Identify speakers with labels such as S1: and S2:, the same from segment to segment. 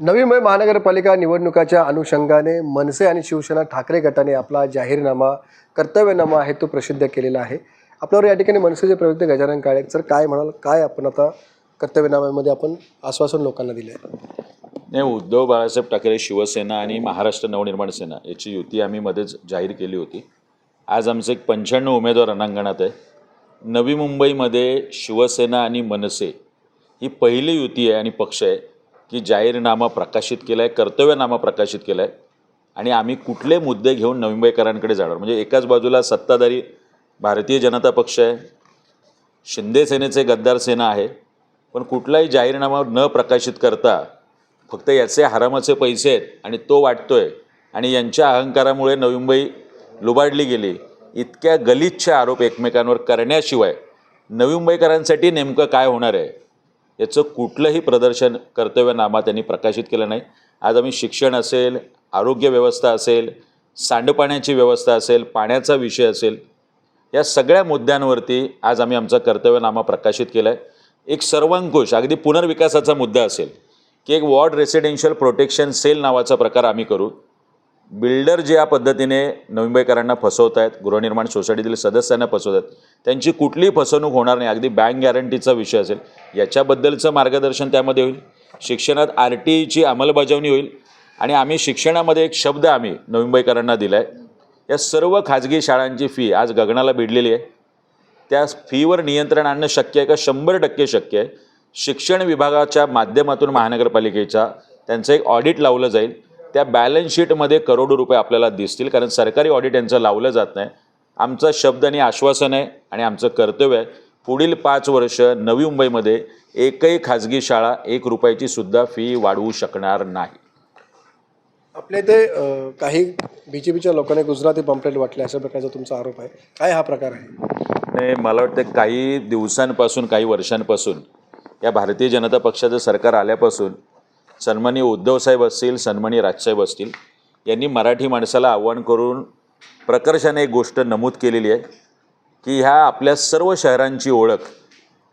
S1: नवी मुंबई महानगरपालिका निवडणुकाच्या अनुषंगाने मनसे आणि शिवसेना ठाकरे गटाने आपला जाहीरनामा कर्तव्यनामा आहे तो प्रसिद्ध केलेला आहे. आपल्यावर या ठिकाणी मनसेचे प्रवक्ते गजानन काळे सर काय म्हणाल? काय आपण आता कर्तव्यनाम्यामध्ये आपण आश्वासन लोकांना दिले आहे
S2: नाही उद्धव बाळासाहेब ठाकरे शिवसेना आणि महाराष्ट्र नवनिर्माण सेना याची युती आम्ही मध्येच जाहीर केली होती. आज आमचे एक पंच्याण्णव उमेदवार रणांगणात आहे नवी मुंबईमध्ये शिवसेना आणि मनसे ही पहिली युती आहे आणि पक्ष आहे. की जाहीरनामा प्रकाशित केला आहे कर्तव्यनामा प्रकाशित केला आहे आणि आम्ही कुठले मुद्दे घेऊन नवी मुंबईकरांकडे जाणार? म्हणजे एकाच बाजूला सत्ताधारी भारतीय जनता पक्ष आहे. शिंदे सेनेचे गद्दार सेना आहे. पण कुठलाही जाहीरनामा न प्रकाशित करता फक्त याचे हरामाचे पैसे आहेत आणि तो वाटतोय. आणि यांच्या अहंकारामुळे नवी मुंबई लुबाडली गेली. इतक्या गलिच्छ आरोप एकमेकांवर करण्याशिवाय नवी मुंबईकरांसाठी नेमकं काय होणार आहे? याचं कुठलंही प्रदर्शन कर्तव्यनामा त्यांनी प्रकाशित केलं नाही. आज आम्ही शिक्षण असेल आरोग्य व्यवस्था असेल सांडपाण्याची व्यवस्था असेल पाण्याचा विषय असेल या सगळ्या मुद्द्यांवरती आज आम्ही आमचा कर्तव्यनामा प्रकाशित केला आहे एक सर्वांकुश अगदी पुनर्विकासाचा मुद्दा असेल की एक वॉर्ड रेसिडेन्शियल प्रोटेक्शन सेल नावाचा प्रकार आम्ही करू. बिल्डर जे या पद्धतीने नवी मुंबईकरांना फसवत आहेत गृहनिर्माण सोसायटीतील सदस्यांना फसवत आहेत त्यांची कुठलीही फसवणूक होणार नाही. अगदी बँक गॅरंटीचा विषय असेल. याच्याबद्दलचं मार्गदर्शन त्यामध्ये होईल. शिक्षणात आर टी ईची अंमलबजावणी होईल. आणि आम्ही शिक्षणामध्ये एक शब्द आम्ही नवी मुंबईकरांना दिला आहे या सर्व खाजगी शाळांची फी आज गगनाला भिडलेली आहे. त्या फीवर नियंत्रण आणणं शक्य आहे का? शंभर टक्के शक्य आहे. शिक्षण विभागाच्या माध्यमातून महानगरपालिकेच्या त्यांचं एक ऑडिट लावलं जाईल. त्या बॅलन्स शीटमध्ये करोडो रुपये आपल्याला दिसतील. कारण सरकारी ऑडिट यांचं लावलं जात नाही. आमचा शब्द आणि आश्वासन आहे आणि आमचं कर्तव्य आहे. पुढील पाच वर्ष नवी मुंबईमध्ये एकही खाजगी शाळा एक रुपयाची सुद्धा फी वाढवू शकणार नाही.
S1: आपल्या इथे काही बी जे पीच्या लोकांनी गुजराती पंपलेट वाटले अशा प्रकारचा तुमचा आरोप आहे. काय हा प्रकार आहे?
S2: नाही मला वाटतं काही दिवसांपासून काही वर्षांपासून या भारतीय जनता पक्षाचं सरकार आल्यापासून सन्मानी उद्धवसाहेब असतील सन्मानी राजसाहेब असतील यांनी मराठी माणसाला आव्हान करून प्रकर्षाने एक गोष्ट नमूद केलेली आहे की ह्या आपल्या सर्व शहरांची ओळख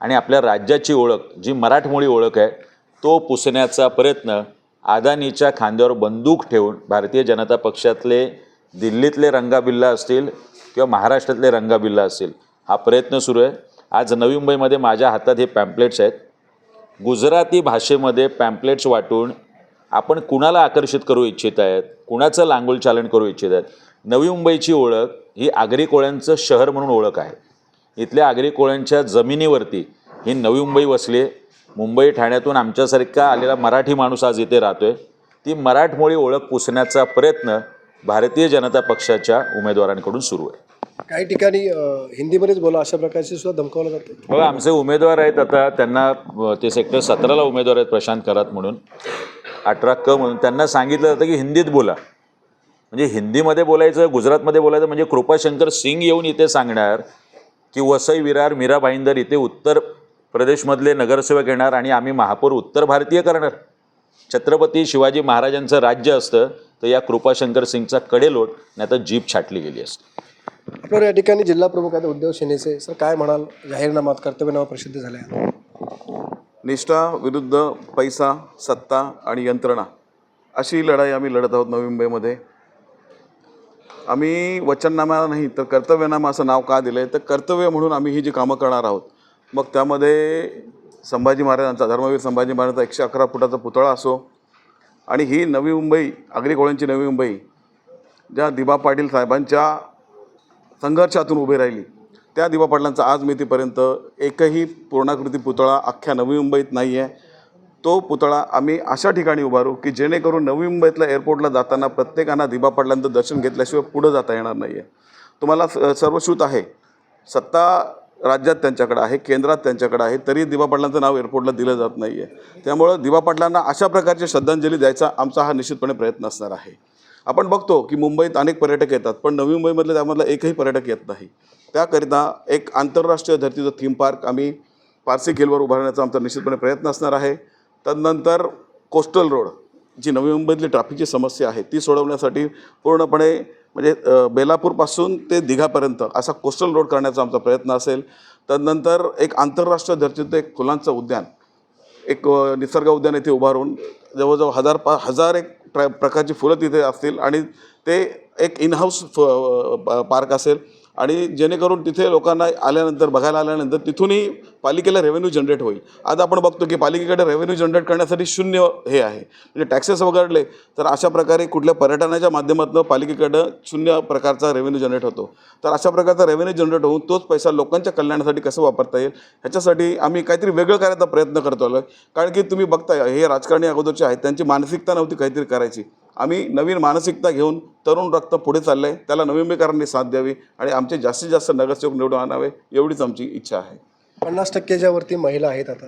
S2: आणि आपल्या राज्याची ओळख जी मराठमोळी ओळख आहे तो पुसण्याचा प्रयत्न अदानीच्या खांद्यावर बंदूक ठेवून भारतीय जनता पक्षातले दिल्लीतले रंगाबिल्ला असतील किंवा महाराष्ट्रातले रंगाबिल्ला असतील हा प्रयत्न सुरू आहे. आज नवी मुंबईमध्ये माझ्या हातात हे पॅम्पलेट्स आहेत. गुजराती भाषेमध्ये पॅम्पलेट्स वाटून आपण कुणाला आकर्षित करू इच्छित आहेत कुणाचं लांगुल चालन करू इच्छित आहेत? नवी मुंबईची ओळख ही आगरी कोळ्यांचं शहर म्हणून ओळख आहे. इथल्या आगरी कोळ्यांच्या जमिनीवरती ही नवी मुंबई वसली मुंबई ठाण्यातून आमच्यासारखा आलेला मराठी माणूस आज इथे राहतोय. ती मराठमोळी ओळख पुसण्याचा प्रयत्न भारतीय जनता पक्षाच्या उमेदवारांकडून सुरू आहे.
S1: काही ठिकाणी अ, हिंदीमध्येच बोला अशा प्रकारचे सुद्धा धमकावलं जातं.
S2: बघा आमचे उमेदवार आहेत आता त्यांना अ, ते सेक्टर सतराला उमेदवार आहेत प्रशांत करात म्हणून. अठरा क म्हणून. त्यांना सांगितलं जातं की हिंदीत बोला. म्हणजे हिंदीमध्ये बोलायचं गुजरातमध्ये बोलायचं म्हणजे कृपाशंकर सिंग येऊन इथे सांगणार की वसई विरार मीरा भाईंदर इथे उत्तर प्रदेशमधले नगरसेवक येणार आणि आम्ही महापौर उत्तर भारतीय करणार. छत्रपती शिवाजी महाराजांचं राज्य असतं तर या कृपाशंकर सिंगचा कडेलोट नाही तर जीप छाटली गेली असते.
S1: आपल्यावर या ठिकाणी जिल्हा प्रमुख आहेत उद्धव सेनेचे सर काय म्हणाल? जाहीरनामात कर्तव्यनामा प्रसिद्ध झाल्या
S3: निष्ठा विरुद्ध पैसा सत्ता आणि यंत्रणा अशी लढाई आम्ही लढत आहोत नवी मुंबईमध्ये. आम्ही वचननामा नाही तर कर्तव्यनामा असं नाव का दिलं आहे तर कर्तव्य म्हणून आम्ही ही जी कामं करणार आहोत मग त्यामध्ये संभाजी महाराजांचा धर्मवीर संभाजी महाराजांचा एकशे अकरा फुटाचा पुतळा असो आणि ही नवी मुंबई आगरी कोळ्यांची नवी मुंबई ज्या दिबा पाटील साहेबांच्या संघर्षातून उभी राहिली. त्या दिवा पाटलांचा आज मितीपर्यंत एकही पूर्णाकृती पुतळा अख्ख्या नवी मुंबईत नाही आहे तो पुतळा आम्ही अशा ठिकाणी उभारू की जेणेकरून नवी मुंबईतल्या एअरपोर्टला जाताना प्रत्येकानं दिबा पाटलांचं दर्शन घेतल्याशिवाय पुढं जाता येणार नाही आहे तुम्हाला स- सर्वश्रुत आहे. सत्ता राज्यात त्यांच्याकडे आहे केंद्रात त्यांच्याकडे आहे तरी दिबा पाटलांचं नाव एअरपोर्टला दिलं जात नाही आहे त्यामुळं दिबा पाटलांना अशा प्रकारची श्रद्धांजली द्यायचा आमचा हा निश्चितपणे प्रयत्न असणार आहे. आपण बघतो की मुंबईत अनेक पर्यटक येतात पण नवी मुंबईमधले त्यामधला एकही पर्यटक येत नाही. त्याकरिता एक आंतरराष्ट्रीय धर्तीचं थीम पार्क आम्ही पारसी खेलवर उभारण्याचा आमचा निश्चितपणे प्रयत्न असणार आहे. तदनंतर कोस्टल रोड जी नवी मुंबईतली ट्रॅफिकची समस्या आहे ती सोडवण्यासाठी पूर्णपणे म्हणजे बेलापूरपासून ते दिघापर्यंत असा कोस्टल रोड करण्याचा आमचा प्रयत्न असेल. तदनंतर एक आंतरराष्ट्रीय धर्तीचं एक फुलांचं उद्यान एक निसर्ग उद्यान येथे उभारून जवळजवळ हजार पा हजार एक प्र प्रकारची फुलं तिथे असतील आणि ते एक इन हाऊस पार्क असेल. आणि जेणेकरून तिथे लोकांना आल्यानंतर बघायला आल्यानंतर तिथूनही पालिकेला रेव्हेन्यू जनरेट होईल. आज आपण बघतो की पालिकेकडे रेव्हेन्यू जनरेट करण्यासाठी शून्य हे आहे. म्हणजे टॅक्सेस वगळले तर अशा प्रकारे कुठल्या पर्यटनाच्या माध्यमातून पालिकेकडं शून्य प्रकारचा रेव्हेन्यू जनरेट होतो. तर अशा प्रकारचा रेव्हेन्यू जनरेट होऊन तोच पैसा लोकांच्या कल्याणासाठी कसं वापरता येईल ह्याच्यासाठी आम्ही काहीतरी वेगळं करायचा प्रयत्न करतो आलो कारण की तुम्ही बघताय हे राजकारणी अगोदरचे आहेत त्यांची मानसिकता नव्हती काहीतरी करायची. आम्ही नवीन मानसिकता घेऊन तरुण रक्त पुढे चाललं आहे त्याला नवीनीकरणाने साथ द्यावी आणि आमचे जास्तीत जास्त नगरसेवक निवडून आणावे एवढीच आमची इच्छा आहे.
S1: पन्नास टक्के वरती महिला आहेत आता.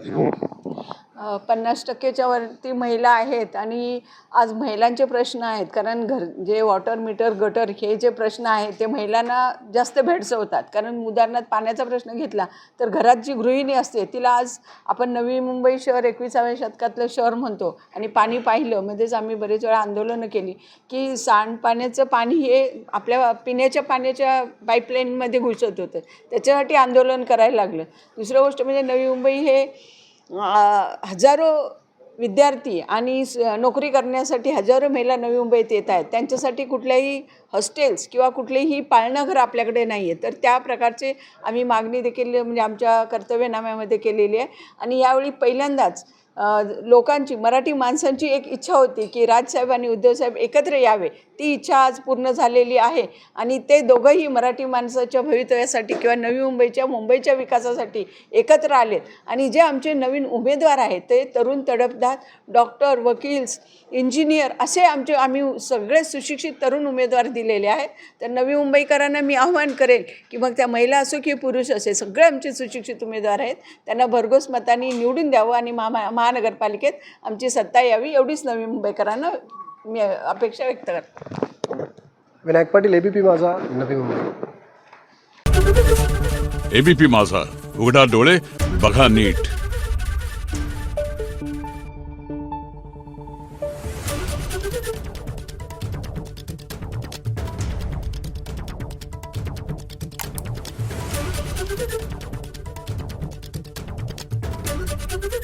S4: पन्नास टक्केच्या वरती महिला आहेत आणि आज महिलांचे प्रश्न आहेत. कारण घर जे वॉटर मीटर गटर हे जे प्रश्न आहेत ते महिलांना जास्त भेडसवतात. कारण उदाहरणार्थ पाण्याचा प्रश्न घेतला तर घरात जी गृहिणी असते तिला आज आपण नवी मुंबई शहर एकविसाव्या शतकातलं शहर म्हणतो आणि पाणी पाहिलं म्हणजेच आम्ही बरेच वेळा आंदोलनं केली की सांडपाण्याचं पाणी हे आपल्या पिण्याच्या पाण्याच्या पाईपलाईनमध्ये घुसत होतं. त्याच्यासाठी आंदोलन करायला लागलं. दुसरं गोष्ट म्हणजे नवी मुंबई हे हजारो विद्यार्थी आणि स- नोकरी करण्यासाठी हजारो महिला नवी मुंबईत येत आहेत. त्यांच्यासाठी कुठल्याही हॉस्टेल्स किंवा कुठलेही पाळणंघर आपल्याकडे नाही आहे तर त्या प्रकारचे आम्ही मागणी देखील म्हणजे आमच्या कर्तव्यनाम्यामध्ये केलेली आहे. आणि यावेळी पहिल्यांदाच लोकांची मराठी माणसांची एक इच्छा होती की राजसाहेब आणि उद्धवसाहेब एकत्र यावे. ती इच्छा आज पूर्ण झालेली आहे. आणि ते दोघंही मराठी माणसाच्या भवितव्यासाठी किंवा नवी मुंबईच्या मुंबईच्या विकासासाठी एकत्र आलेत. आणि जे आमचे नवीन उमेदवार आहेत ते तरुण तडफदार डॉक्टर वकील्स इंजिनियर असे आमचे आम्ही सगळे सुशिक्षित तरुण उमेदवार दिलेले आहेत. तर नवी मुंबईकरांना मी आव्हान करेल की मग त्या महिला असो की पुरुष असे सगळे आमचे सुशिक्षित उमेदवार आहेत त्यांना भरघोस मतांनी निवडून द्यावं आणि मा महानगरपालिकेत आमची सत्ता यावी एवढीच नवी मुंबईकरांना मी अपेक्षा व्यक्त करते.
S1: विनायक पाटील एबीपी माझा नवी मुंबई.
S5: एबीपी माझा उघडा डोळे बघा नीट.